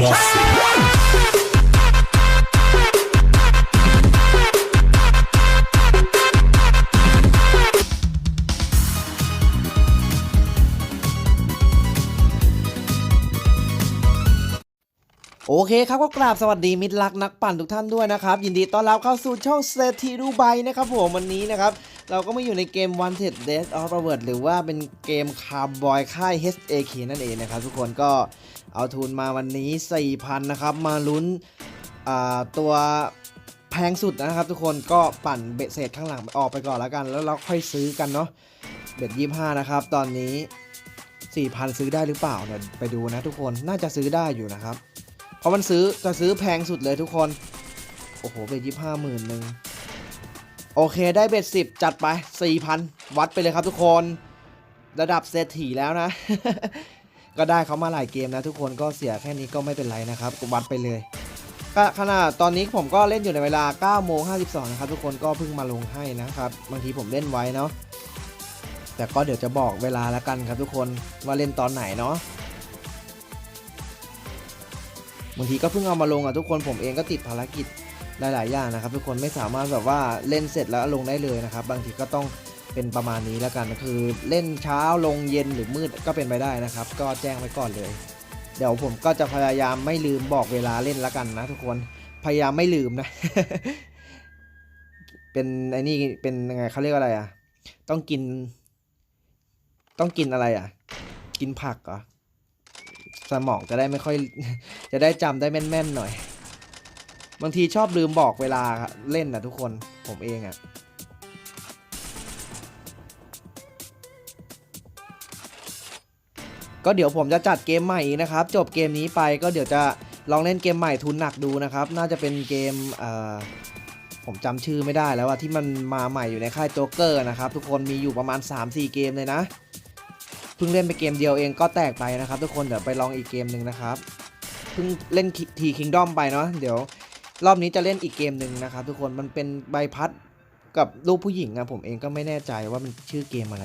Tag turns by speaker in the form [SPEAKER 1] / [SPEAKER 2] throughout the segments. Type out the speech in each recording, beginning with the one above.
[SPEAKER 1] Mossy.
[SPEAKER 2] โอเคครับก็กราบสวัสดีมิตรรักนักปั่นทุกท่านด้วยนะครับ ยินดีต้อนรับเข้าสู่ช่องเซทีดูไบนะครับผมวันนี้นะครับ เราก็มาอยู่ในเกม Wanted Death of Robert หรือว่าเป็นเกมคาร์บอยค่าย HAK นั่นเองนะครับทุกคนก็เอาทุนมาวันนี้ 4,000 นะครับ มาลุ้นตัวแพงสุดนะครับ ทุกคนก็ปั่นเบ็ดเศษข้างหลังออกไปก่อนแล้วกัน แล้วเราค่อยซื้อกันเนาะเบ็ด25นะครับ ตอนนี้ 4,000 ซื้อได้หรือเปล่าเดี๋ยวไปดูนะทุกคนน่าจะซื้อได้อยู่นะครับ เพราะมันซื้อจะซื้อแพงสุดเลยทุกคน โอ้โหเบ็ดยี่ห้าหมื่นหนึ่ง โอเคได้เบ็ดสิบจัดไปสี่พันวัดไปเลยครับทุกคน ระดับเศรษฐีแล้วนะ ก็ได้เขามาหลายเกมนะ ทุกคนก็เสียแค่นี้ก็ไม่เป็นไรนะครับวัดไปเลยขนาดตอนนี้ผมก็เล่นอยู่ในเวลา9โมง52นะครับทุกคนก็เพิ่งมาลงให้นะครับบางทีผมเล่นไว้เนาะแต่ก็เดี๋ยวจะบอกเวลาแล้วกันครับทุกคนว่าเล่นตอนไหนเนาะบางทีก็เพิ่งเอามาลงอะทุกคนผมเองก็ติดภารกิจ หลาย ๆ อย่างนะครับทุกคนไม่สามารถแบบว่าเล่นเสร็จแล้วลงได้เลยนะครับ บางทีก็ต้องเป็นประมาณนี้แล้วกันคือเล่นเช้าลงเย็นหรือมืดก็เป็นไปได้นะครับ ก็แจ้งไว้ก่อนเลย เดี๋ยวผมก็จะพยายามไม่ลืมบอกเวลาเล่นแล้วกันนะ ทุกคนพยายามไม่ลืมนะ เป็นไอ้นี่เป็นยังไงเขาเรียกว่าอะไรอะ ต้องกิน ต้องกินอะไรอะ กินผักเหรอสมองจะได้ไม่ค่อย จะได้จำได้แม่นๆหน่อย บางทีชอบลืมบอกเวลาเล่นนะทุกคนผมเองอะ่ะก็เดี๋ยวผมจะจัดเกมใหม่อีกนะครับ จบเกมนี้ไปก็เดี๋ยวจะลองเล่นเกมใหม่ทุนหนักดูนะครับ น่าจะเป็นเกมเผมจำชื่อไม่ได้แล้วว่าที่มันมาใหม่อยู่ในค่ายโจ๊กเกอร์นะครับ ทุกคนมีอยู่ประมาณ 3-4 เกมเลยนะเพิ่งเล่นไปเกมเดียวเองก็แตกไปนะครับ ทุกคนเดี๋ยวไปลองอีกเกมหนึ่งนะครับเพิ่งเล่นทีคิงด้อมไปเนาะเดี๋ยว รอบนี้จะเล่นอีกเกมหนึ่งนะครับทุกคนมันเป็นใบพัดกับรูปผู้หญิงอะผมเองก็ไม่แน่ใจว่ามันชื่อเกมอะไร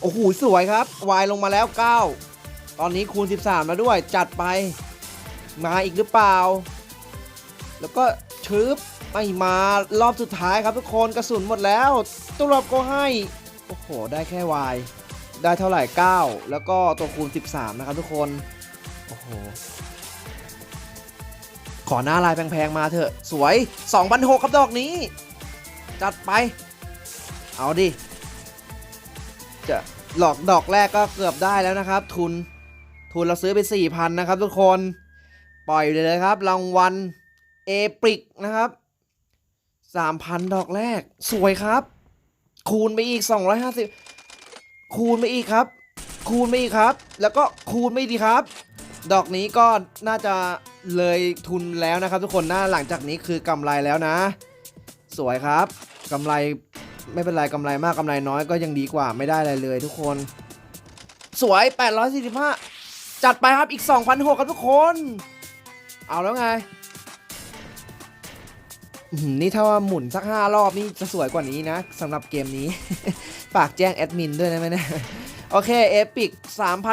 [SPEAKER 2] โอ้โหสวยครับวายลงมาแล้ว 9 ตอนนี้คูณ 13แล้วด้วยจัดไป มาอีกหรือเปล่า แล้วก็ชึบไม่มารอบสุดท้ายครับทุกคนกระสุนหมดแล้วตัวรอบก็ให้ โอ้โห ได้แค่วายได้เท่าไหร่ 9 แล้วก็ตัวคูณ 13 นะครับทุกคน โอ้โห ขอหน้าลายแพงๆมาเถอะ สวย2,600ครับดอกนี้ จัดไป เอาดิ จะหลอกดอกแรกก็เกือบได้แล้วนะครับ ทุน ทุนเราซื้อไป 4,000 นะครับทุกคน ปล่อยเลยครับ รางวัลเอปริกนะครับ 3,000 ดอกแรก สวยครับ คูณไปอีก 250 คูณไปอีกครับ คูณไปอีกครับ แล้วก็คูณไปดีครับ ดอกนี้ก็น่าจะ เลยทุนแล้วนะครับ ทุกคนหน่าหลังจากนี้คือกำไรแล้วนะ สวยครับกำไรไม่เป็นไรกำไรมากกำไรน้อยก็ยังดีกว่าไม่ได้อะไรเลยทุกคน สวย 845 จัดไปครับอีก 2,600ครับทุกคน เอาแล้วไงนี่ถ้าว่าหมุนสัก 5 รอบนี่จะสวยกว่านี้นะสำหรับเกมนี้ ฝากแจ้งแอดมินด้วยนะไหมเนี่ย โอเคเอพิก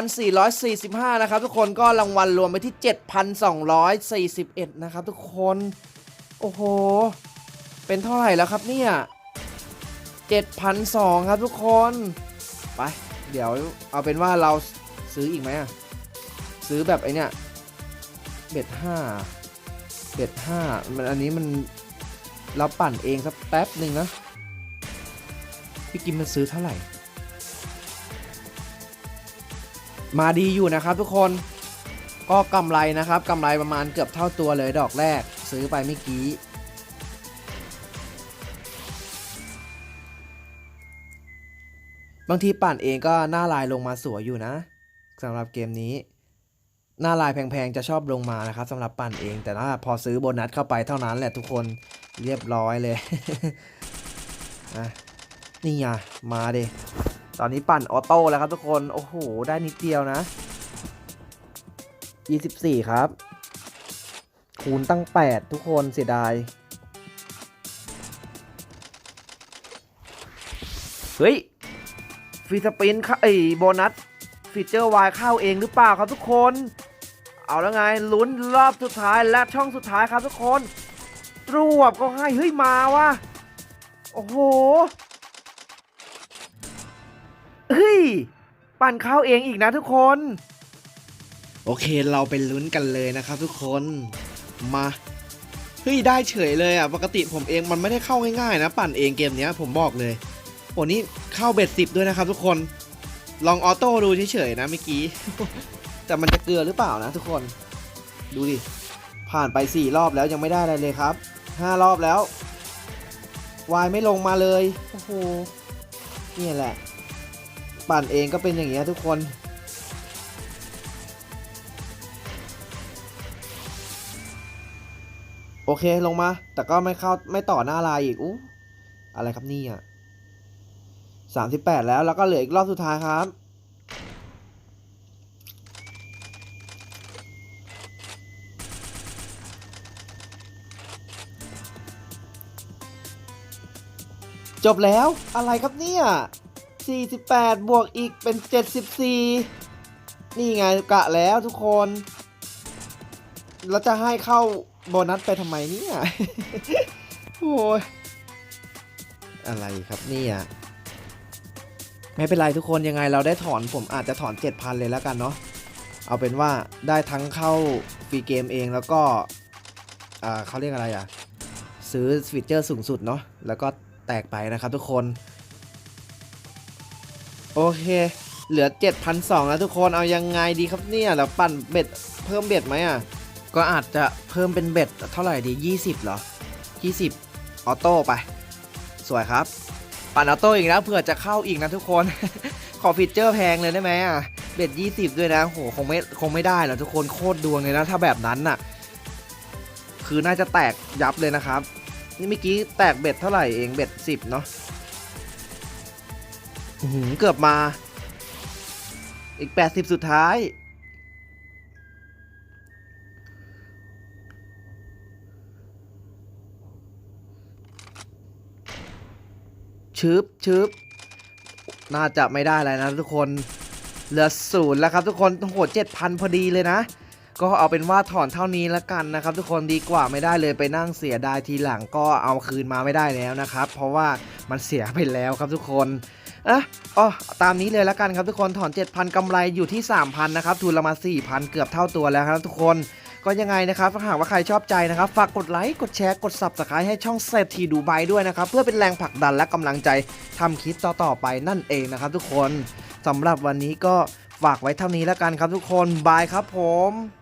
[SPEAKER 2] 3,445 นะครับ ทุกคนก็รางวัลรวมไปที่ 7,241 นะครับ ทุกคน โอ้โห เป็นเท่าไหร่แล้วครับเนี่ย7,200ครับทุกคน ไป เดี๋ยวเอาเป็นว่าเราซื้ออีกไหมอะซื้อแบบไอเนี่ยเบ็ดห้าเบ็ดห้ามันอันนี้มันเราปั่นเองสักแป๊บหนึ่งนะ พี่กิมมันซื้อเท่าไหร่ มาดีอยู่นะครับทุกคนก็กำไรนะครับกำไรประมาณเกือบเท่าตัวเลยดอกแรก ซื้อไปเมื่อกี้บางทีปั่นเองก็หน้าลายลงมาสวยอยู่นะสำหรับเกมนี้ หน้าลายแพงๆจะชอบลงมานะครับสำหรับปั่นเองแต่ถ้าพอซื้อโบนัสเข้าไปเท่านั้นแหละทุกคนเรียบร้อยเลยนี่ไงมาดิ ตอนนี้ปั่นออโต้แล้วครับทุกคน โอ้โห ได้นิดเดียวนะ 24 ครับ คูณตั้ง 8 ทุกคนเสียดาย เฮ้ยฟีสปินค่ะไอ้โบนัสฟีเจอร์วายเข้าเองหรือเปล่าครับทุกคน เอาแล้วไงลุ้นรอบสุดท้ายและช่องสุดท้ายครับทุกคน ตรวบก็ให้ เฮ้ย มาวะโอ้โห เฮ้ย ปั่นเข้าเองอีกนะทุกคน โอเคเราไปลุ้นกันเลยนะครับทุกคนมาเฮ้ยได้เฉยเลยอะปกติผมเองมันไม่ได้เข้าง่ายๆนะ ปั่นเองเกมเนี้ยผมบอกเลยโอ้นี่เข้าเบ็ดสิบด้วยนะครับทุกคนลองออโต้ดูเฉยๆนะเมื่อกี้ แต่มันจะเกลือหรือเปล่านะทุกคน ดูดิ ผ่านไป 4 รอบแล้วยังไม่ได้อะไรเลยครับ 5 รอบแล้ววายไม่ลงมาเลย โอ้โหนี่แหละ ปั่นเองก็เป็นอย่างเงี้ยทุกคน โอเคลงมา แต่ก็ไม่เข้าไม่ต่อหน้าลายอีกอู้อะไรครับนี่อะสามสิบแปดแล้วแล้วก็เหลืออีกรอบสุดท้ายครับ จบแล้วอะไรครับเนี่ย 48 บวกอีกเป็น 74 นี่ไงกะแล้วทุกคนแล้วจะให้เข้าโบนัสไปทำไมเนี่ยโอ้ยอะไรครับเนี่ยไม่เป็นไรทุกคนยังไงเราได้ถอนผมอาจจะถอน 7,000 เลยแล้วกันเนาะเอาเป็นว่าได้ทั้งเข้าฟรีเกมเองแล้วก็อ่าเขาเรียกอะไรอะ ซื้อฟีเจอร์สูงสุดเนาะแล้วก็แตกไปนะครับทุกคน โอเค เหลือ 7,200แล้วทุกคนเอายังไงดีครับเนี่ยแล้วปั่นเบ็ดเพิ่มเบ็ดไหมอะ ก็อาจจะเพิ่มเป็นเบ็ดเท่าไหร่ดี 20เหรอ 20 ออโต้ไป สวยครับ ปั่นออโต้อีกแล้วเผื่อจะเข้าอีกนะทุกคน ขอฟีเจอร์แพงเลยได้ไหมอะ เบ็ด 20 ด้วยนะโหคงไม่คงไม่ได้หรอกทุกคนโคตรดวงเลยนะถ้าแบบนั้นน่ะ คือน่าจะแตกยับเลยนะครับ นี่เมื่อกี้แตกเบ็ดเท่าไหร่เองเบ็ด 10 เนาะ เกือบมา อีก 80 สุดท้าย ชึบชึบน่าจะไม่ได้อะไรนะทุกคน เหลือศูนย์แล้วครับทุกคนโหเจ็ดพันพอดีเลยนะ ก็เอาเป็นว่าถอนเท่านี้แล้วกันนะครับ ทุกคนดีกว่าไม่ได้เลยไปนั่งเสียดายทีหลังก็เอาคืนมาไม่ได้แล้วนะครับ เพราะว่ามันเสียไปแล้วครับทุกคน อะอ๋อตามนี้เลยแล้วกันครับทุกคนถอน 7,000กำไรอยู่ที่ 3,000 นะครับทุนละมา 4,000 เกือบเท่าตัวแล้วครับทุกคนก็ยังไงนะครับถ้าหากว่าใครชอบใจนะครับ ฝากกดไลค์ กดแชร์ กด subscribe ให้ช่องเศรษฐีดูไบด้วยนะครับ เพื่อเป็นแรงผลักดันและกำลังใจทำคลิปต่อ ๆ ไปนั่นเองนะครับทุกคนสำหรับวันนี้ก็ฝากไว้เท่านี้แล้วกันครับทุกคน บายครับผม